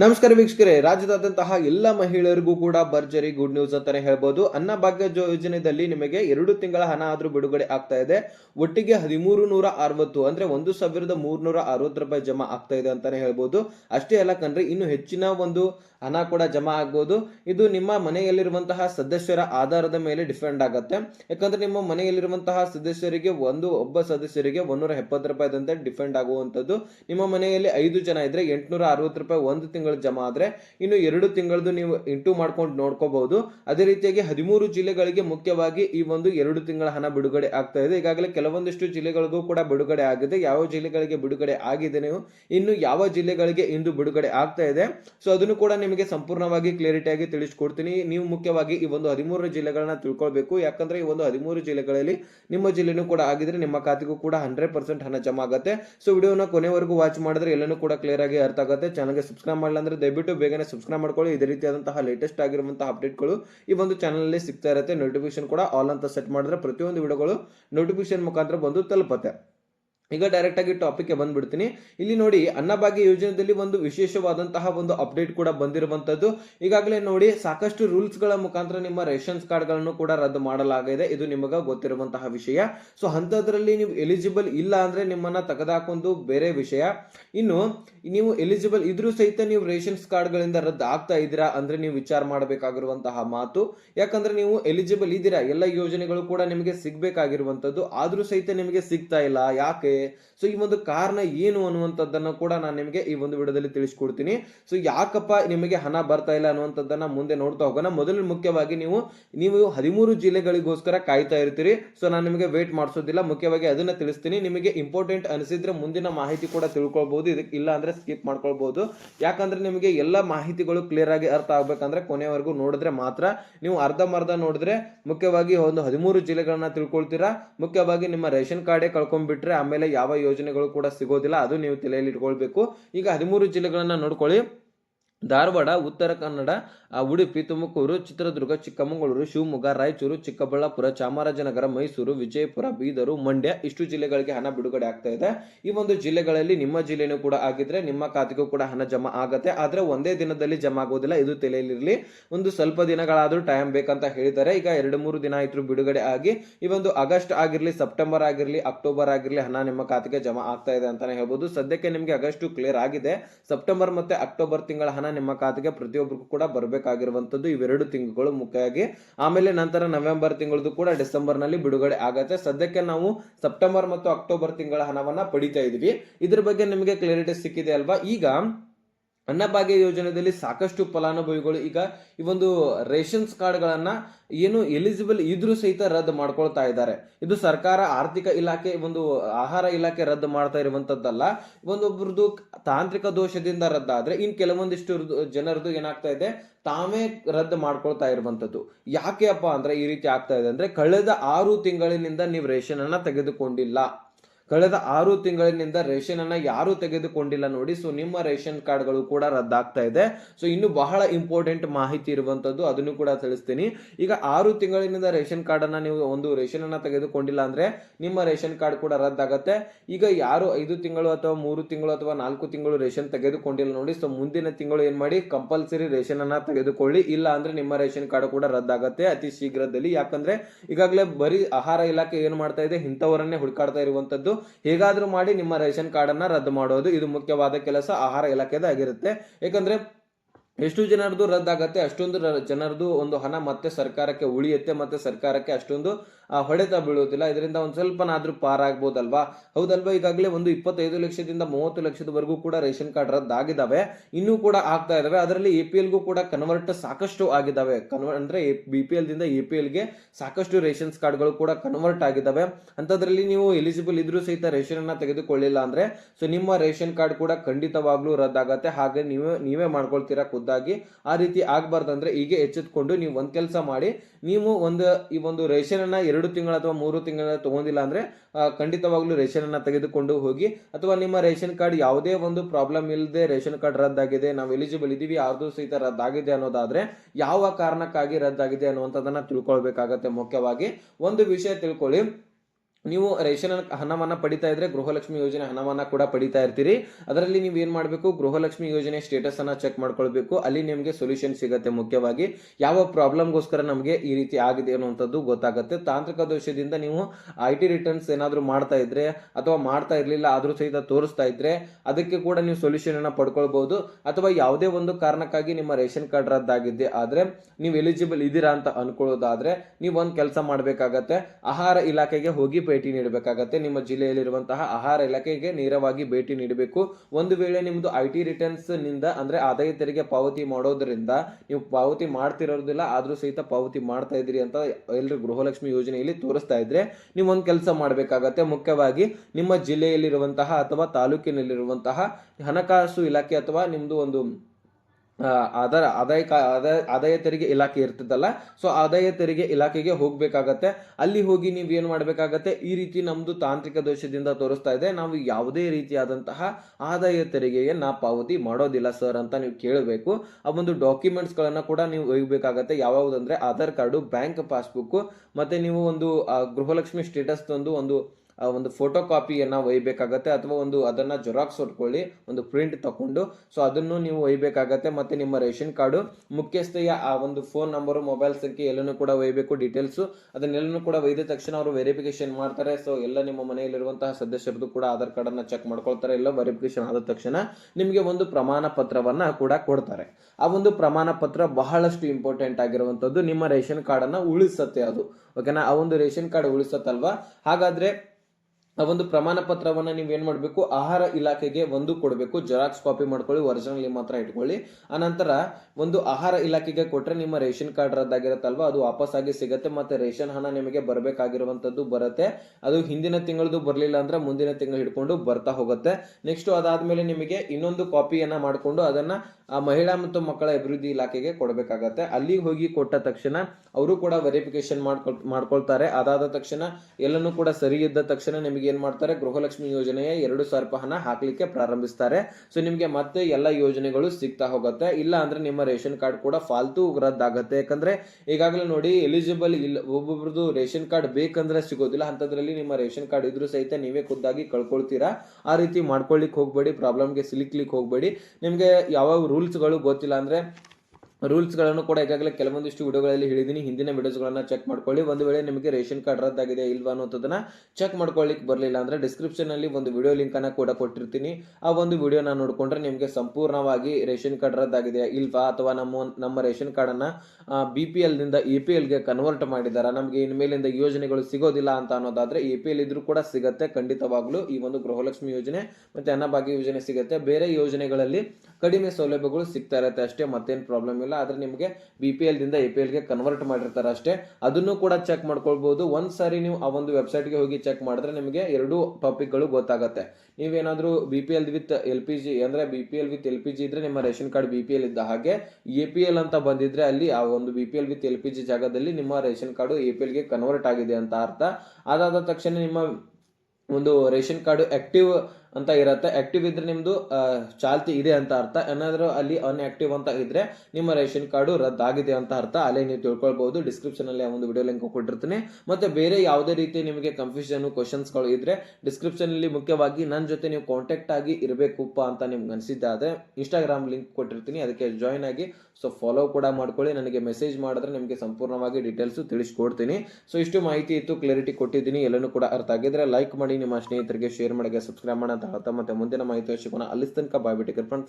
ನಮಸ್ಕಾರ ವೀಕ್ಷಕರೇ ರಾಜ್ಯದಾದಂತಹ ಎಲ್ಲ ಮಹಿಳೆಯರಿಗೂ ಕೂಡ ಭರ್ಜರಿ ಗುಡ್ ನ್ಯೂಸ್ ಅಂತಾನೆ ಹೇಳ್ಬೋದು. ಅನ್ನಭಾಗ್ಯ ಭಾಗ್ಯ ಯೋಜನೆಯಲ್ಲಿ ನಿಮಗೆ ಎರಡು ತಿಂಗಳ ಹಣ ಆದರೂ ಬಿಡುಗಡೆ ಆಗ್ತಾ ಇದೆ. ಒಟ್ಟಿಗೆ ಹದಿಮೂರು ನೂರ ಅರವತ್ತು ಅಂದ್ರೆ ಒಂದು ಸಾವಿರದ ಮೂರ್ನೂರ ಅರವತ್ತು ರೂಪಾಯಿ ಜಮಾ ಆಗ್ತಾ ಇದೆ ಅಂತಾನೆ ಹೇಳ್ಬೋದು. ಅಷ್ಟೇ ಅಲ್ಲ ಕಣ್ರಿ, ಇನ್ನು ಹೆಚ್ಚಿನ ಒಂದು ಹಣ ಕೂಡ ಜಮಾ ಆಗ್ಬೋದು. ಇದು ನಿಮ್ಮ ಮನೆಯಲ್ಲಿರುವಂತಹ ಸದಸ್ಯರ ಆಧಾರದ ಮೇಲೆ ಡಿಪೆಂಡ್ ಆಗುತ್ತೆ. ಯಾಕಂದ್ರೆ ನಿಮ್ಮ ಮನೆಯಲ್ಲಿರುವಂತಹ ಸದಸ್ಯರಿಗೆ ಒಂದು, ಒಬ್ಬ ಸದಸ್ಯರಿಗೆ ಒಂದೂರ ಎಪ್ಪತ್ತು ರೂಪಾಯಿದಂತೆ ಡಿಪೆಂಡ್ ಆಗುವಂಥದ್ದು. ನಿಮ್ಮ ಮನೆಯಲ್ಲಿ ಐದು ಜನ ಇದ್ರೆ ಎಂಟುನೂರ ಅರವತ್ತು ರೂಪಾಯಿ ಒಂದು ತಿಂಗಳು ಜಮಾ ಆದ್ರೆ ಇನ್ನು ಎರಡು ತಿಂಗಳದ್ದು ನೀವು ಇಂಟು ಮಾಡ್ಕೊಂಡು ನೋಡ್ಕೋಬಹುದು. ಅದೇ ರೀತಿಯಾಗಿ ಹದಿಮೂರು ಜಿಲ್ಲೆಗಳಿಗೆ ಮುಖ್ಯವಾಗಿ ಈ ಒಂದು ಎರಡು ತಿಂಗಳ ಹಣ ಬಿಡುಗಡೆ ಆಗ್ತಾ ಇದೆ. ಈಗಾಗಲೇ ಕೆಲವೊಂದಿಷ್ಟು ಜಿಲ್ಲೆಗಳಿಗೂ ಕೂಡ ಬಿಡುಗಡೆ ಆಗಿದೆ. ಯಾವ ಜಿಲ್ಲೆಗಳಿಗೆ ಬಿಡುಗಡೆ ಆಗಿದೆ ನೀವು ಇನ್ನು ಯಾವ ಜಿಲ್ಲೆಗಳಿಗೆ ಇಂದು ಬಿಡುಗಡೆ ಆಗ್ತಾ ಇದೆ. ಸೊ ಅದನ್ನು ಕೂಡ ನಿಮಗೆ ಸಂಪೂರ್ಣವಾಗಿ ಕ್ಲಿಯರಿಟಿಯಾಗಿ ತಿಳಿಸ್ಕೊಡ್ತೀನಿ. ನೀವು ಮುಖ್ಯವಾಗಿ ಈ ಒಂದು ಹದಿಮೂರು ಜಿಲ್ಲೆಗಳನ್ನ ತಿಳ್ಕೊಳ್ಬೇಕು. ಯಾಕಂದ್ರೆ ಈ ಒಂದು ಹದಿಮೂರು ಜಿಲ್ಲೆಗಳಲ್ಲಿ ನಿಮ್ಮ ಜಿಲ್ಲೆನೂ ಕೂಡ ಆಗಿದ್ರೆ ನಿಮ್ಮ ಖಾತೆಗೂ ಕೂಡ ಹಂಡ್ರೆಡ್ ಪರ್ಸೆಂಟ್ ಹಣ ಜಮಾ ಆಗುತ್ತೆ. ಸೊ ವಿಡಿಯೋನ ಕೊನೆವರೆಗೂ ವಾಚ್ ಮಾಡಿದ್ರೆ ಎಲ್ಲನೂ ಕೂಡ ಕ್ಲಿಯರ್ ಆಗಿ ಅರ್ಥ ಆಗುತ್ತೆ. ಚಾನಲ್ಗೆ ಸಬ್ಸ್ಕ್ರೈಬ್ ಮಾಡಲ್ಲ ಅಂದ್ರೆ ದಯವಿಟ್ಟು ಬೇಗನೆ ಸಬ್ಸ್ಕ್ರೈಬ್ ಮಾಡ್ಕೊಳ್ಳಿ. ಇದೇ ರೀತಿಯಾದಂತಹ ಲೇಟೆಸ್ಟ್ ಆಗಿರುವಂತಹ ಅಪ್ಡೇಟ್ಗಳು ಈ ಒಂದು ಚಾನಲ್ ಅಲ್ಲಿ ಸಿಗ್ತಾ ಇರುತ್ತೆ. ನೋಟಿಫಿಕೇಶನ್ ಕೂಡ ಆಲ್ ಅಂತ ಸೆಟ್ ಮಾಡಿದ್ರೆ ಪ್ರತಿಯೊಂದು ವಿಡಿಯೋಗಳು ನೋಟಿಫಿಕೇಶನ್ ಮುಖಾಂತರ ಬಂದು ತಲುಪುತ್ತೆ. ಈಗ ಡೈರೆಕ್ಟ್ ಆಗಿ ಟಾಪಿಕ್ಗೆ ಬಂದ್ಬಿಡ್ತೀನಿ. ಇಲ್ಲಿ ನೋಡಿ, ಅನ್ನಭಾಗ್ಯ ಯೋಜನೆಯಲ್ಲಿ ಒಂದು ವಿಶೇಷವಾದಂತಹ ಒಂದು ಅಪ್ಡೇಟ್ ಕೂಡ ಬಂದಿರುವಂತದ್ದು. ಈಗಾಗಲೇ ನೋಡಿ, ಸಾಕಷ್ಟು ರೂಲ್ಸ್ಗಳ ಮುಖಾಂತರ ನಿಮ್ಮ ರೇಷನ್ಸ್ ಕಾರ್ಡ್ಗಳನ್ನು ಕೂಡ ರದ್ದು ಮಾಡಲಾಗಿದೆ. ಇದು ನಿಮಗೆ ಗೊತ್ತಿರುವಂತಹ ವಿಷಯ. ಸೊ ಅಂತದ್ರಲ್ಲಿ ನೀವು ಎಲಿಜಿಬಲ್ ಇಲ್ಲ ಅಂದ್ರೆ ನಿಮ್ಮನ್ನ ತೆಗೆದಾಕೊಂಡು ಬೇರೆ ವಿಷಯ. ಇನ್ನು, ನೀವು ಎಲಿಜಿಬಲ್ ಇದ್ರೂ ಸಹಿತ ನೀವು ರೇಷನ್ಸ್ ಕಾರ್ಡ್ ಗಳಿಂದ ರದ್ದು ಆಗ್ತಾ ಇದ್ದೀರಾ ಅಂದ್ರೆ ನೀವು ವಿಚಾರ ಮಾಡಬೇಕಾಗಿರುವಂತಹ ಮಾತು. ಯಾಕಂದ್ರೆ ನೀವು ಎಲಿಜಿಬಲ್ ಇದ್ದೀರಾ. ಎಲ್ಲ ಯೋಜನೆಗಳು ಕೂಡ ನಿಮಗೆ ಸಿಗ್ಬೇಕಾಗಿರುವಂತದ್ದು. ಆದ್ರೂ ಸಹಿತ ನಿಮಗೆ ಸಿಗ್ತಾ ಇಲ್ಲ. ಯಾಕೆ? ಸೊ ಈ ಒಂದು ಕಾರಣ ಏನು ಅನ್ನುವಂಥದ್ದನ್ನ ಕೂಡ ನಾನು ನಿಮಗೆ ಈ ಒಂದು ವಿಡಿಯೋದಲ್ಲಿ ತಿಳಿಸ್ಕೊಡ್ತೀನಿ. ಸೊ ಯಾಕಪ್ಪ ನಿಮಗೆ ಹಣ ಬರ್ತಾ ಇಲ್ಲ ಅನ್ನುವಂಥದ್ದನ್ನ ಮುಂದೆ ನೋಡ್ತಾ ಹೋಗೋಣ. ಮೊದಲು ಮುಖ್ಯವಾಗಿ ನೀವು ನೀವು ಹದಿಮೂರು ಜಿಲ್ಲೆಗಳಿಗೋಸ್ಕರ ಕಾಯ್ತಾ ಇರ್ತೀರಿ. ಸೊ ನಾನು ನಿಮಗೆ ವೇಟ್ ಮಾಡಿಸೋದಿಲ್ಲ. ಮುಖ್ಯವಾಗಿ ಅದನ್ನ ತಿಳಿಸ್ತೀನಿ. ನಿಮಗೆ ಇಂಪಾರ್ಟೆಂಟ್ ಅನಿಸಿದ್ರೆ ಮುಂದಿನ ಮಾಹಿತಿ ಕೂಡ ತಿಳ್ಕೊಳ್ಬಹುದು ಇದಕ್ಕೆ ಇಲ್ಲ ಅಂದ್ರೆ ಸ್ಕಿಪ್ ಮಾಡ್ಕೊಳ್ಬಹುದು ಯಾಕಂದ್ರೆ ನಿಮಗೆ ಎಲ್ಲ ಮಾಹಿತಿಗಳು ಕ್ಲಿಯರ್ ಆಗಿ ಅರ್ಥ ಆಗ್ಬೇಕಂದ್ರೆ ಕೊನೆವರೆಗೂ ನೋಡಿದ್ರೆ ಮಾತ್ರ ನೀವು ಅರ್ಧಂಬರ್ಧ ನೋಡಿದ್ರೆ ಮುಖ್ಯವಾಗಿ ಒಂದು ಹದಿಮೂರು ಜಿಲ್ಲೆಗಳನ್ನ ತಿಳ್ಕೊಳ್ತೀರಾ. ಮುಖ್ಯವಾಗಿ ನಿಮ್ಮ ರೇಷನ್ ಕಾರ್ಡೇ ಕಳ್ಕೊಂಡ್ಬಿಟ್ರೆ ಆಮೇಲೆ ಯಾವ ಯೋಜನೆಗಳು ಕೂಡ ಸಿಗೋದಿಲ್ಲ ಅದು ನೀವು ತಲೆಯಲ್ಲಿ ಇಟ್ಕೊಳ್ಬೇಕು. ಈಗ ಹದಿಮೂರು ಜಿಲ್ಲೆಗಳನ್ನ ನೋಡ್ಕೊಳ್ಳಿ. ಧಾರವಾಡ, ಉತ್ತರ ಕನ್ನಡ ಉಡುಪಿ, ತುಮಕೂರು, ಚಿತ್ರದುರ್ಗ, ಚಿಕ್ಕಮಗಳೂರು, ಶಿವಮೊಗ್ಗ, ರಾಯಚೂರು, ಚಿಕ್ಕಬಳ್ಳಾಪುರ, ಚಾಮರಾಜನಗರ, ಮೈಸೂರು, ವಿಜಯಪುರ, ಬೀದರು, ಮಂಡ್ಯ ಇಷ್ಟು ಜಿಲ್ಲೆಗಳಿಗೆ ಹಣ ಬಿಡುಗಡೆ ಆಗ್ತಾ ಇದೆ. ಈ ಒಂದು ಜಿಲ್ಲೆಗಳಲ್ಲಿ ನಿಮ್ಮ ಜಿಲ್ಲೆನೂ ಕೂಡ ಆಗಿದ್ರೆ ನಿಮ್ಮ ಖಾತೆಗೂ ಕೂಡ ಹಣ ಜಮಾ ಆಗುತ್ತೆ. ಆದರೆ ಒಂದೇ ದಿನದಲ್ಲಿ ಜಮಾ ಆಗೋದಿಲ್ಲ. ಇದು ತಲೆಯಲ್ಲಿರಲಿ. ಒಂದು ಸ್ವಲ್ಪ ದಿನಗಳಾದರೂ ಟೈಮ್ ಬೇಕಂತ ಹೇಳಿದ್ದಾರೆ. ಈಗ ಎರಡು ಮೂರು ದಿನ ಆಯ್ತು ಬಿಡುಗಡೆ ಆಗಿ. ಈ ಒಂದು ಆಗಸ್ಟ್ ಆಗಿರಲಿ, ಸೆಪ್ಟೆಂಬರ್ ಆಗಿರಲಿ, ಅಕ್ಟೋಬರ್ ಆಗಿರಲಿ ಹಣ ನಿಮ್ಮ ಖಾತೆಗೆ ಜಮಾ ಆಗ್ತಾ ಇದೆ ಅಂತಾನೆ ಹೇಳ್ಬೋದು. ಸದ್ಯಕ್ಕೆ ನಿಮಗೆ ಆಗಸ್ಟ್ ಕ್ಲಿಯರ್ ಆಗಿದೆ. ಸೆಪ್ಟೆಂಬರ್ ಮತ್ತೆ ಅಕ್ಟೋಬರ್ ತಿಂಗಳ ಹಣ ನಿಮ್ಮ ಖಾತೆಗೆ ಪ್ರತಿಯೊಬ್ಬರಿಗೂ ಕೂಡ ಬರಬೇಕಾಗಿರುವಂಥದ್ದು ಇವೆರಡು ತಿಂಗಳು ಮುಖ್ಯವಾಗಿ ಆಮೇಲೆ ನಂತರ ನವೆಂಬರ್ ತಿಂಗಳದು ಕೂಡ ಡಿಸೆಂಬರ್ನಲ್ಲಿ ಬಿಡುಗಡೆ ಆಗತ್ತೆ. ಸದ್ಯಕ್ಕೆ ನಾವು ಸೆಪ್ಟೆಂಬರ್ ಮತ್ತು ಅಕ್ಟೋಬರ್ ತಿಂಗಳ ಹಣವನ್ನ ಪಡಿತಾ ಇದೀವಿ. ಇದ್ರ ಬಗ್ಗೆ ನಿಮಗೆ ಕ್ಲಾರಿಟಿ ಸಿಕ್ಕಿದೆ ಅಲ್ವಾ? ಈಗ ಅನ್ನಭಾಗ್ಯ ಯೋಜನೆಯಲ್ಲಿ ಸಾಕಷ್ಟು ಫಲಾನುಭವಿಗಳು. ಈಗ ಈ ಒಂದು ರೇಷನ್ಸ್ ಕಾರ್ಡ್ಗಳನ್ನ ಏನು ಎಲಿಜಿಬಲ್ ಇದ್ರೂ ಸಹಿತ ರದ್ದು ಮಾಡ್ಕೊಳ್ತಾ ಇದ್ದಾರೆ. ಇದು ಸರ್ಕಾರ ಆರ್ಥಿಕ ಇಲಾಖೆ, ಒಂದು ಆಹಾರ ಇಲಾಖೆ ರದ್ದು ಮಾಡ್ತಾ ಇರುವಂತದ್ದಲ್ಲ. ಒಂದೊಬ್ಬರದ್ದು ತಾಂತ್ರಿಕ ದೋಷದಿಂದ ರದ್ದಾದ್ರೆ ಇನ್ ಕೆಲವೊಂದಿಷ್ಟು ಜನರದು ಏನಾಗ್ತಾ ಇದೆ? ತಾವೇ ರದ್ದು ಮಾಡ್ಕೊಳ್ತಾ ಇರುವಂತದ್ದು. ಯಾಕೆ ಅಪ್ಪ ಅಂದ್ರೆ ಈ ರೀತಿ ಆಗ್ತಾ ಇದೆ ಅಂದ್ರೆ, ಕಳೆದ ಆರು ತಿಂಗಳಿನಿಂದ ನೀವು ರೇಷನ್ ಅನ್ನ ತೆಗೆದುಕೊಂಡಿಲ್ಲ. ಕಳೆದ ಆರು ತಿಂಗಳಿನಿಂದ ರೇಷನ್ ಅನ್ನ ಯಾರು ತೆಗೆದುಕೊಂಡಿಲ್ಲ ನೋಡಿ ಸೊ ನಿಮ್ಮ ರೇಷನ್ ಕಾರ್ಡ್ಗಳು ಕೂಡ ರದ್ದಾಗ್ತಾ ಇದೆ. ಸೊ ಇನ್ನು ಬಹಳ ಇಂಪಾರ್ಟೆಂಟ್ ಮಾಹಿತಿ ಇರುವಂತದ್ದು ಅದನ್ನು ಕೂಡ ತಿಳಿಸ್ತೀನಿ. ಈಗ ಆರು ತಿಂಗಳಿನಿಂದ ರೇಷನ್ ಕಾರ್ಡ್ ಅನ್ನ ನೀವು ಒಂದು ರೇಷನ್ ಅನ್ನ ತೆಗೆದುಕೊಂಡಿಲ್ಲ ಅಂದ್ರೆ ನಿಮ್ಮ ರೇಷನ್ ಕಾರ್ಡ್ ಕೂಡ ರದ್ದಾಗತ್ತೆ. ಈಗ ಯಾರು ಐದು ತಿಂಗಳು ಅಥವಾ ಮೂರು ತಿಂಗಳು ಅಥವಾ ನಾಲ್ಕು ತಿಂಗಳು ರೇಷನ್ ತೆಗೆದುಕೊಂಡಿಲ್ಲ ನೋಡಿ ಸೊ ಮುಂದಿನ ತಿಂಗಳು ಏನ್ ಮಾಡಿ ಕಂಪಲ್ಸರಿ ರೇಷನ್ ಅನ್ನ ತೆಗೆದುಕೊಳ್ಳಿ. ಇಲ್ಲ ಅಂದ್ರೆ ನಿಮ್ಮ ರೇಷನ್ ಕಾರ್ಡ್ ಕೂಡ ರದ್ದಾಗತ್ತೆ ಅತಿ ಶೀಘ್ರದಲ್ಲಿ. ಯಾಕಂದ್ರೆ ಈಗಾಗಲೇ ಬರೀ ಆಹಾರ ಇಲಾಖೆ ಏನ್ ಮಾಡ್ತಾ ಇದೆ, ಇಂಥವರನ್ನೇ ಹುಡುಕಾಡ್ತಾ ಇರುವಂತದ್ದು. ಹೇಗಾದ್ರೂ ಮಾಡಿ ನಿಮ್ಮ ರೇಷನ್ ಕಾರ್ಡ್ ಅನ್ನ ರದ್ದು ಮಾಡೋದು ಇದು ಮುಖ್ಯವಾದ ಕೆಲಸ, ಆಹಾರ ಇಲಾಖೆದಾಗಿರುತ್ತೆ. ಯಾಕಂದ್ರೆ ಎಷ್ಟು ಜನರದು ರದ್ದಾಗತ್ತೆ, ಅಷ್ಟೊಂದು ಜನರದು ಒಂದು ಹಣ ಮತ್ತೆ ಸರ್ಕಾರಕ್ಕೆ ಉಳಿಯುತ್ತೆ, ಮತ್ತೆ ಸರ್ಕಾರಕ್ಕೆ ಅಷ್ಟೊಂದು ಹೊಡೆತ ಬೀಳುವುದಿಲ್ಲ. ಇದರಿಂದ ಒಂದು ಸ್ವಲ್ಪನಾದ್ರೂ ಪಾರಾಗ್ಬೋದಲ್ವಾ? ಹೌದಲ್ವಾ? ಈಗಾಗಲೇ ಒಂದು ಇಪ್ಪತ್ತೈದು ಲಕ್ಷದಿಂದ ಮೂವತ್ತು ಲಕ್ಷದವರೆಗೂ ಕೂಡ ರೇಷನ್ ಕಾರ್ಡ್ ರದ್ದಾಗಿದ್ದಾವೆ ಇನ್ನೂ ಕೂಡ ಆಗ್ತಾ ಇದಾವೆ. ಅದರಲ್ಲಿ ಎ ಪಿ ಎಲ್ಗೂ ಕೂಡ ಕನ್ವರ್ಟ್ ಸಾಕಷ್ಟು ಆಗಿದ್ದಾವೆ ಕನ್ವರ್ಟ್ ಅಂದ್ರೆ ಬಿ ಪಿ ಎಲ್ ದಿಂದ ಎ ಪಿ ಎಲ್ಗೆ ಸಾಕಷ್ಟು ರೇಷನ್ಸ್ ಕಾರ್ಡ್ಗಳು ಕೂಡ ಕನ್ವರ್ಟ್ ಆಗಿದ್ದಾವೆ ಅಂತದ್ರಲ್ಲಿ ನೀವು ಎಲಿಜಿಬಲ್ ಇದ್ರೂ ಸಹಿತ ರೇಷನ್ ಅನ್ನ ತೆಗೆದುಕೊಳ್ಳಿಲ್ಲ ಅಂದ್ರೆ, ಸೊ ನಿಮ್ಮ ರೇಷನ್ ಕಾರ್ಡ್ ಕೂಡ ಖಂಡಿತವಾಗ್ಲೂ ರದ್ದಾಗತ್ತೆ. ಹಾಗೆ ನೀವೇ ನೀವೇ ಮಾಡ್ಕೊಳ್ತೀರಾ ಖುದ್ದಾಗಿ. ಆ ರೀತಿ ಆಗ್ಬಾರ್ದಂದ್ರೆ ಹೀಗೆ ಎಚ್ಚೆತ್ಕೊಂಡು ನೀವು ಒಂದ್ ಕೆಲಸ ಮಾಡಿ, ನೀವು ಒಂದು, ಈ ಒಂದು ರೇಷನ್ ಅನ್ನ ತಿಂಗಳ ಅಥವಾ ಮೂರು ತಿಂಗಳ ತಗೊಂಡಿಲ್ಲ ಅಂದ್ರೆ ಖಂಡಿತವಾಗ್ಲೂ ರೇಷನ್ ಅನ್ನ ತೆಗೆದುಕೊಂಡು ಹೋಗಿ, ಅಥವಾ ನಿಮ್ಮ ರೇಷನ್ ಕಾರ್ಡ್ ಯಾವುದೇ ಒಂದು ಪ್ರಾಬ್ಲಮ್ ಇಲ್ಲದೆ ರೇಷನ್ ಕಾರ್ಡ್ ರದ್ದಾಗಿದೆ, ನಾವು ಎಲಿಜಿಬಲ್ ಇದೀವಿ, ಯಾರ್ದು ಸಹಿತ ರದ್ದಾಗಿದೆ ಅನ್ನೋದಾದ್ರೆ, ಯಾವ ಕಾರಣಕ್ಕಾಗಿ ರದ್ದಾಗಿದೆ ಅನ್ನುವಂಥದ್ದನ್ನು ತಿಳ್ಕೊಳ್ಬೇಕಾಗತ್ತೆ. ಮುಖ್ಯವಾಗಿ ಒಂದು ವಿಷಯ ತಿಳ್ಕೊಳ್ಳಿ. ನೀವು ರೇಷನ್ ಹಣವನ್ನ ಪಡಿತಾ ಇದ್ರೆ ಗೃಹಲಕ್ಷ್ಮಿ ಯೋಜನೆ ಹಣವನ್ನ ಕೂಡ ಪಡಿತಾ ಇರ್ತೀರಿ. ಅದರಲ್ಲಿ ನೀವು ಏನ್ ಮಾಡಬೇಕು? ಗೃಹಲಕ್ಷ್ಮಿ ಯೋಜನೆ ಸ್ಟೇಟಸ್ ಅನ್ನ ಚೆಕ್ ಮಾಡ್ಕೊಳ್ಬೇಕು. ಅಲ್ಲಿ ನಿಮಗೆ ಸೊಲ್ಯೂಷನ್ ಸಿಗುತ್ತೆ ಮುಖ್ಯವಾಗಿ. ಯಾವ ಪ್ರಾಬ್ಲಮ್ಗೋಸ್ಕರ ನಮಗೆ ಈ ರೀತಿ ಆಗಿದೆ ಅನ್ನುವಂಥದ್ದು ಗೊತ್ತಾಗುತ್ತೆ. ತಾಂತ್ರಿಕ ದೋಷದಿಂದ ನೀವು ಐ ಟಿ ರಿಟರ್ನ್ಸ್ ಏನಾದರೂ ಮಾಡ್ತಾ ಇದ್ರೆ ಅಥವಾ ಮಾಡ್ತಾ ಇರಲಿಲ್ಲ, ಆದ್ರೂ ಸಹಿತ ತೋರಿಸ್ತಾ ಇದ್ರೆ ಅದಕ್ಕೆ ಕೂಡ ನೀವು ಸೊಲ್ಯೂಷನ್ ಅನ್ನ ಪಡ್ಕೊಳ್ಬಹುದು ಅಥವಾ ಯಾವುದೇ ಒಂದು ಕಾರಣಕ್ಕಾಗಿ ನಿಮ್ಮ ರೇಷನ್ ಕಾರ್ಡ್ ರದ್ದಾಗಿದೆ ಆದ್ರೆ ನೀವು ಎಲಿಜಿಬಲ್ ಇದ್ದೀರಾ ಅಂತ ಅನ್ಕೊಳ್ಳೋದಾದ್ರೆ ನೀವು ಒಂದು ಕೆಲಸ ಮಾಡಬೇಕಾಗತ್ತೆ. ಆಹಾರ ಇಲಾಖೆಗೆ ಹೋಗಿ ಭೇಟಿ ನೀಡಬೇಕಾಗತ್ತೆ. ನಿಮ್ಮ ಜಿಲ್ಲೆಯಲ್ಲಿರುವಂತಹ ಆಹಾರ ಇಲಾಖೆಗೆ ನೇರವಾಗಿ ಭೇಟಿ ನೀಡಬೇಕು. ಒಂದು ವೇಳೆ ನಿಮ್ಮದು ಐ ಟಿ ರಿಟರ್ನ್ಸ್ನಿಂದ ಅಂದ್ರೆ ಆದಾಯ ತೆರಿಗೆ ಪಾವತಿ ಮಾಡೋದ್ರಿಂದ ನೀವು ಪಾವತಿ ಮಾಡ್ತಿರೋದಿಲ್ಲ, ಆದರೂ ಸಹಿತ ಪಾವತಿ ಮಾಡ್ತಾ ಇದ್ದೀರಿ ಅಂತ ಎಲ್ಲರೂ ಗೃಹಲಕ್ಷ್ಮಿ ಯೋಜನೆಯಲ್ಲಿ ತೋರಿಸ್ತಾ ಇದ್ರೆ ನೀವು ಒಂದು ಕೆಲಸ ಮಾಡಬೇಕಾಗತ್ತೆ. ಮುಖ್ಯವಾಗಿ ನಿಮ್ಮ ಜಿಲ್ಲೆಯಲ್ಲಿರುವಂತಹ ಅಥವಾ ತಾಲೂಕಿನಲ್ಲಿರುವಂತಹ ಹಣಕಾಸು ಇಲಾಖೆ ಅಥವಾ ನಿಮ್ಮದು ಒಂದು ಅದರ ಆದಾಯ ಆದಾಯ ತೆರಿಗೆ ಇಲಾಖೆ ಇರ್ತದಲ್ಲ ಸೊ ಆದಾಯ ತೆರಿಗೆ ಇಲಾಖೆಗೆ ಹೋಗ್ಬೇಕಾಗತ್ತೆ. ಅಲ್ಲಿ ಹೋಗಿ ನೀವು ಏನು ಮಾಡಬೇಕಾಗತ್ತೆ? ಈ ರೀತಿ ನಮ್ದು ತಾಂತ್ರಿಕ ದೋಷದಿಂದ ತೋರಿಸ್ತಾ ಇದೆ. ನಾವು ಯಾವುದೇ ರೀತಿಯಾದಂತಹ ಆದಾಯ ತೆರಿಗೆಯನ್ನ ಪಾವತಿ ಮಾಡೋದಿಲ್ಲ ಸರ್ ಅಂತ ನೀವು ಕೇಳಬೇಕು. ಆ ಒಂದು ಡಾಕ್ಯುಮೆಂಟ್ಸ್ ಗಳನ್ನ ಕೂಡ ನೀವು ಒಯ್ಯಬೇಕಾಗತ್ತೆ ಯಾವ್ಯಾವುದಂದ್ರೆ ಆಧಾರ್ ಕಾರ್ಡು, ಬ್ಯಾಂಕ್ ಪಾಸ್ಬುಕ್ ಮತ್ತೆ ನೀವು ಒಂದು ಗೃಹಲಕ್ಷ್ಮಿ ಸ್ಟೇಟಸ್ ಒಂದು ಆ ಒಂದು ಫೋಟೋ ಕಾಪಿಯನ್ನು ಒಯ್ಯಬೇಕಾಗತ್ತೆ ಅಥವಾ ಒಂದು ಅದನ್ನು ಜೆರಾಕ್ಸ್ ಹೊಡ್ಕೊಳ್ಳಿ, ಒಂದು ಪ್ರಿಂಟ್ ತಗೊಂಡು ಸೊ ಅದನ್ನು ನೀವು ಒಯ್ಯಬೇಕಾಗತ್ತೆ ಮತ್ತು ನಿಮ್ಮ ರೇಷನ್ ಕಾರ್ಡು. ಮುಖ್ಯಸ್ಥೆಯ ಆ ಒಂದು ಫೋನ್ ನಂಬರು ಮೊಬೈಲ್ ಸಂಖ್ಯೆ ಎಲ್ಲನೂ ಕೂಡ ಒಯ್ಯಬೇಕು ಡೀಟೇಲ್ಸು ಅದನ್ನೆಲ್ಲನೂ ಕೂಡ ಒಯ್ದ ತಕ್ಷಣ ಅವರು ವೆರಿಫಿಕೇಶನ್ ಮಾಡ್ತಾರೆ. ಸೊ ಎಲ್ಲ ನಿಮ್ಮ ಮನೆಯಲ್ಲಿರುವಂತಹ ಸದಸ್ಯರದ್ದು ಕೂಡ ಆಧಾರ್ ಕಾರ್ಡನ್ನು ಚೆಕ್ ಮಾಡ್ಕೊಳ್ತಾರೆ. ಎಲ್ಲ ವೆರಿಫಿಕೇಶನ್ ಆದ ತಕ್ಷಣ ನಿಮಗೆ ಒಂದು ಪ್ರಮಾಣ ಪತ್ರವನ್ನು ಕೂಡ ಕೊಡ್ತಾರೆ. ಆ ಒಂದು ಪ್ರಮಾಣ ಪತ್ರ ಬಹಳಷ್ಟು ಇಂಪಾರ್ಟೆಂಟ್ ಆಗಿರುವಂಥದ್ದು ನಿಮ್ಮ ರೇಷನ್ ಕಾರ್ಡನ್ನು ಉಳಿಸತ್ತೆ ಅದು. ಓಕೆನಾ ಆ ಒಂದು ರೇಷನ್ ಕಾರ್ಡ್ ಉಳಿಸತ್ತಲ್ವಾ? ಹಾಗಾದ್ರೆ ಆ ಒಂದು ಪ್ರಮಾಣ ಪತ್ರವನ್ನ ನೀವು ಏನ್ ಮಾಡಬೇಕು? ಆಹಾರ ಇಲಾಖೆಗೆ ಒಂದು ಕೊಡಬೇಕು. ಜೆರಾಕ್ಸ್ ಕಾಪಿ ಮಾಡ್ಕೊಳ್ಳಿ ಒರಿಜಿನಲ್ ಮಾತ್ರ ಇಟ್ಕೊಳ್ಳಿ. ಆನಂತರ ಒಂದು ಆಹಾರ ಇಲಾಖೆಗೆ ಕೊಟ್ರೆ ನಿಮ್ಮ ರೇಷನ್ ಕಾರ್ಡ್ ರದ್ದಾಗಿರತ್ತಲ್ವಾ? ಅದು ವಾಪಸ್ ಆಗಿ ಸಿಗತ್ತೆ ಮತ್ತೆ ರೇಷನ್ ಹಣ ನಿಮಗೆ ಬರಬೇಕಾಗಿರುವಂತದ್ದು ಬರುತ್ತೆ. ಅದು ಹಿಂದಿನ ತಿಂಗಳದು ಬರಲಿಲ್ಲ ಅಂದ್ರೆ ಮುಂದಿನ ತಿಂಗಳು ಹಿಡ್ಕೊಂಡು ಬರ್ತಾ ಹೋಗುತ್ತೆ. ನೆಕ್ಸ್ಟ್ ಅದಾದ್ಮೇಲೆ ನಿಮಗೆ ಇನ್ನೊಂದು ಕಾಪಿಯನ್ನ ಮಾಡಿಕೊಂಡು ಅದನ್ನ ಆ ಮಹಿಳಾ ಮತ್ತು ಮಕ್ಕಳ ಅಭಿವೃದ್ಧಿ ಇಲಾಖೆಗೆ ಕೊಡಬೇಕಾಗತ್ತೆ. ಅಲ್ಲಿಗೆ ಹೋಗಿ ಕೊಟ್ಟ ತಕ್ಷಣ ಅವರು ಕೂಡ ವೆರಿಫಿಕೇಶನ್ ಮಾಡ್ಕೊಳ್, ಮಾಡ್ಕೊಳ್ತಾರೆ. ಅದಾದ ತಕ್ಷಣ ಎಲ್ಲನೂ ಕೂಡ ಸರಿ ಇದ್ದ ತಕ್ಷಣ ನಿಮಗೆ ಏನ್ ಮಾಡ್ತಾರೆ? ಗೃಹಲಕ್ಷ್ಮಿ ಯೋಜನೆಯ ಎರಡು ಸಾವಿರ ರೂಪಾಯಿ ಹಣ ಹಾಕಲಿಕ್ಕೆ ಪ್ರಾರಂಭಿಸ್ತಾರೆ. ಸೊ, ನಿಮಗೆ ಮತ್ತೆ ಎಲ್ಲ ಯೋಜನೆಗಳು ಸಿಗ್ತಾ ಹೋಗುತ್ತೆ. ಇಲ್ಲ ಅಂದ್ರೆ ನಿಮ್ಮ ರೇಷನ್ ಕಾರ್ಡ್ ಕೂಡ ಫಾಲ್ತು ರದ್ದಾಗತ್ತೆ. ಯಾಕಂದ್ರೆ ಈಗಾಗಲೇ ನೋಡಿ ಎಲಿಜಿಬಲ್ ಇಲ್ಲ ಒಬ್ಬೊಬ್ರದ್ದು ರೇಷನ್ ಕಾರ್ಡ್ ಬೇಕಂದ್ರೆ ಸಿಗೋದಿಲ್ಲ. ಅಂತದ್ರಲ್ಲಿ ನಿಮ್ಮ ರೇಷನ್ ಕಾರ್ಡ್ ಇದ್ರೂ ಸಹಿತ ನೀವೇ ಖುದ್ದಾಗಿ ಕಳ್ಕೊಳ್ತೀರಾ? ಆ ರೀತಿ ಮಾಡ್ಕೊಳ್ಳಿಕ್ ಹೋಗ್ಬೇಡಿ. ಪ್ರಾಬ್ಲಮ್ಗೆ ಸಿಲುಕ್ಲಿಕ್ಕೆ ಹೋಗ್ಬೇಡಿ. ನಿಮಗೆ ಯಾವ ರೂಲ್ಸ್ಗಳು ಗೊತ್ತಿಲ್ಲ ಅಂದರೆ ರೂಲ್ಸ್ಗಳನ್ನು ಕೂಡ ಈಗಾಗಲೇ ಕೆಲವೊಂದಿಷ್ಟು ವಿಡಿಯೋಗಳಲ್ಲಿ ಹೇಳಿದ್ದೀನಿ. ಹಿಂದಿನ ವಿಡಿಯೋಸ್ಗಳನ್ನು ಚೆಕ್ ಮಾಡ್ಕೊಳ್ಳಿ. ಒಂದು ವೇಳೆ ನಿಮಗೆ ರೇಷನ್ ಕಾರ್ಡ್ ರದ್ದಾಗಿದೆ ಇಲ್ವಾ ಅನ್ನೋದನ್ನ ಚೆಕ್ ಮಾಡ್ಕೊಳ್ಳಿಕ್ಕೆ ಬರಲಿಲ್ಲ ಅಂದರೆ ಡಿಸ್ಕ್ರಿಪ್ಷನಲ್ಲಿ ಒಂದು ವಿಡಿಯೋ ಲಿಂಕನ್ನು ಕೂಡ ಕೊಟ್ಟಿರ್ತೀನಿ. ಆ ಒಂದು ವಿಡಿಯೋನ ನೋಡಿಕೊಂಡ್ರೆ ನಿಮಗೆ ಸಂಪೂರ್ಣವಾಗಿ ರೇಷನ್ ಕಾರ್ಡ್ ರದ್ದಾಗಿದೆ ಇಲ್ವಾ? ಅಥವಾ ನಮ್ಮ ನಮ್ಮ ರೇಷನ್ ಕಾರ್ಡನ್ನು ಬಿ ಪಿ ಎಲ್ನಿಂದ ಎ ಪಿ ಎಲ್ಗೆ ಕನ್ವರ್ಟ್ ಮಾಡಿದ್ದಾರೆ ನಮಗೆ ಇನ್ಮೇಲಿಂದ ಯೋಜನೆಗಳು ಸಿಗೋದಿಲ್ಲ ಅಂತ ಅನ್ನೋದಾದರೆ ಎ ಪಿ ಎಲ್ ಇದ್ರೂ ಕೂಡ ಸಿಗುತ್ತೆ ಖಂಡಿತವಾಗ್ಲೂ ಈ ಒಂದು ಗೃಹಲಕ್ಷ್ಮಿ ಯೋಜನೆ ಮತ್ತು ಅನ್ನಭಾಗ್ಯ ಯೋಜನೆ ಸಿಗುತ್ತೆ. ಬೇರೆ ಯೋಜನೆಗಳಲ್ಲಿ ಕಡಿಮೆ ಸೌಲಭ್ಯಗಳು ಸಿಗ್ತಾ ಇರುತ್ತೆ ಅಷ್ಟೇ, ಮತ್ತೇನು ಪ್ರಾಬ್ಲಮ್ ಇಲ್ಲ. ಆದರೆ ನಿಮಗೆ ಬಿ ಪಿ ಎಲ್ ದಿಂದ ಎ ಪಿ ಎಲ್ಗೆ ಕನ್ವರ್ಟ್ ಮಾಡಿರ್ತಾರೆ ಅಷ್ಟೇ. ಅದನ್ನು ಕೂಡ ಚೆಕ್ ಮಾಡ್ಕೊಳ್ಬಹುದು ಒಂದ್ ಸಾರಿ ನೀವು ಆ ಒಂದು ವೆಬ್ಸೈಟ್ಗೆ ಹೋಗಿ ಚೆಕ್ ಮಾಡಿದ್ರೆ ನಿಮಗೆ ಎರಡು ಟಾಪಿಕ್ಗಳು ಗೊತ್ತಾಗುತ್ತೆ. ನೀವೇನಾದರೂ B P L with L P G ಅಂದರೆ B P L with L P G ಇದ್ರೆ ನಿಮ್ಮ ration card B P L ಇದ್ದ ಹಾಗೆ ಎ ಪಿ ಎಲ್ ಅಂತ ಬಂದಿದ್ರೆ ಅಲ್ಲಿ ಆ ಒಂದು B P L with L P G ಜಾಗದಲ್ಲಿ ನಿಮ್ಮ ರೇಷನ್ ಕಾರ್ಡು ಎ ಪಿ ಎಲ್ಗೆ ಕನ್ವರ್ಟ್ ಆಗಿದೆ ಅಂತ ಅರ್ಥ. ಅದಾದ ತಕ್ಷಣ ನಿಮ್ಮ ಒಂದು ರೇಷನ್ ಕಾರ್ಡ್ ಆಕ್ಟಿವ್ ಅಂತ ಇರುತ್ತೆ. ಆಕ್ಟಿವ್ ಇದ್ರೆ ನಿಮ್ದು ಚಾಲ್ತಿ ಇದೆ ಅಂತ ಅರ್ಥ. ಏನಾದರೂ ಅಲ್ಲಿ ಅನ್ಆಕ್ಟಿವ್ ಅಂತ ಇದ್ರೆ ನಿಮ್ಮ ರೇಷನ್ ಕಾರ್ಡು ರದ್ದಾಗಿದೆ ಅಂತ ಅರ್ಥ. ಅಲ್ಲೇ ನೀವು ತಿಳ್ಕೊಳ್ಬಹುದು ಡಿಸ್ಕ್ರಿಪ್ಷನ್ ಅಲ್ಲಿ ಒಂದು ವಿಡಿಯೋ ಲಿಂಕ್ ಕೊಟ್ಟಿರ್ತೀನಿ. ಮತ್ತೆ ಬೇರೆ ಯಾವುದೇ ರೀತಿ ನಿಮಗೆ ಕನ್ಫ್ಯೂಷನ್ ಕ್ವಶನ್ಸ್ಗಳು ಇದ್ರೆ ಡಿಸ್ಕ್ರಿಪ್ಷನ್ ಅಲ್ಲಿ ಮುಖ್ಯವಾಗಿ ನನ್ನ ಜೊತೆ ನೀವು ಕಾಂಟ್ಯಾಕ್ಟ್ ಆಗಿ ಇರಬೇಕುಪ್ಪ ಅಂತ ನಿಮ್ಗೆ ಅನಿಸಿದ್ದಾದ್ರೆ ಇನ್ಸ್ಟಾಗ್ರಾಮ್ ಲಿಂಕ್ ಕೊಟ್ಟಿರ್ತೀನಿ. ಅದಕ್ಕೆ ಜಾಯ್ನ್ ಆಗಿ. ಸೊ ಫಾಲೋ ಕೂಡ ಮಾಡ್ಕೊಳ್ಳಿ. ನನಗೆ ಮೆಸೇಜ್ ಮಾಡಿದ್ರೆ ನಿಮಗೆ ಸಂಪೂರ್ಣವಾಗಿ ಡೀಟೇಲ್ಸ್ ತಿಳಿಸ್ಕೊಡ್ತೀನಿ. ಸೊ ಇಷ್ಟು ಮಾಹಿತಿ ಇತ್ತು. ಕ್ಲಾರಿಟಿ ಕೊಟ್ಟಿದ್ದೀನಿ. ಎಲ್ಲನೂ ಕೂಡ ಅರ್ಥ ಆಗಿದ್ರೆ ಲೈಕ್ ಮಾಡಿ. ನಿಮ್ಮ ಸ್ನೇಹಿತರಿಗೆ ಶೇರ್ ಮಾಡಿ. ಸಬ್ಸ್ಕ್ರೈಬ್ ಮಾಡಿ ಅಂತ ಮತ್ತೆ ಮುಂದಿನ ಮಾಹಿತಿ ಸಿಗೋಣ ಅಲ್ಲಿ ತನಕ ಬಾಯ್ ಫ್ರೆಂಡ್ಸ್